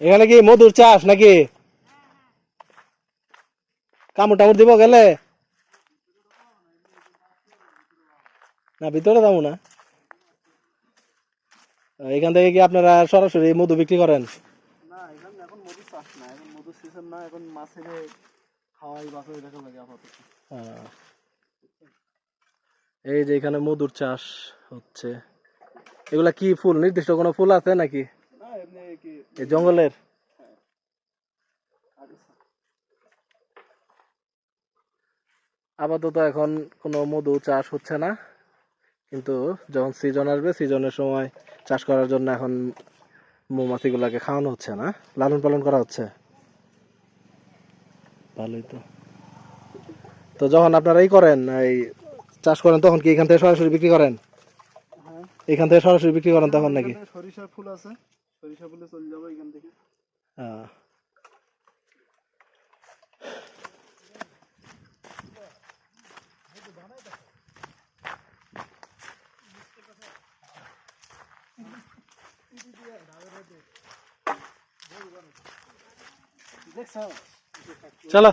এখানে কি মধুর চাষ নাকি? কামড় টামড় দিব গেলে? না ভিতরে যাব না। এখান থেকে কি আপনারা সরাসরি মধু বিক্রি করেন? না এখন এখন মধু চাষ না এখন মধু সিজন না এখন মাছের খাওয়াই বাছাই দেখা লাগে আপাতত। এই যে এখানে মধুর চাষ হচ্ছে। এগুলা কি ফুল? নির্দিষ্ট কোনো ফুল আছে নাকি? এই জঙ্গলের? আপাতত এখন কোনো মধু চাষ হচ্ছে না কিন্তু যখন সিজন আসবে সিজনের সময় চাষ করার জন্য এখন মৌমাছিগুলাকে খাওয়ানো হচ্ছে না। লালন পালন করা হচ্ছে? ভালোই তো। তো যখন আপনারা এই করেন এই চাষ করেন তখন কি এখান থেকে সরাসরি বিক্রি করেন? হ্যাঁ। এখান থেকে সরাসরি বিক্রি করেন তখন নাকি? সরিষার ফুল আছে। সরিষা ফুলে চলে যাব এখান থেকে। আহ। চলো।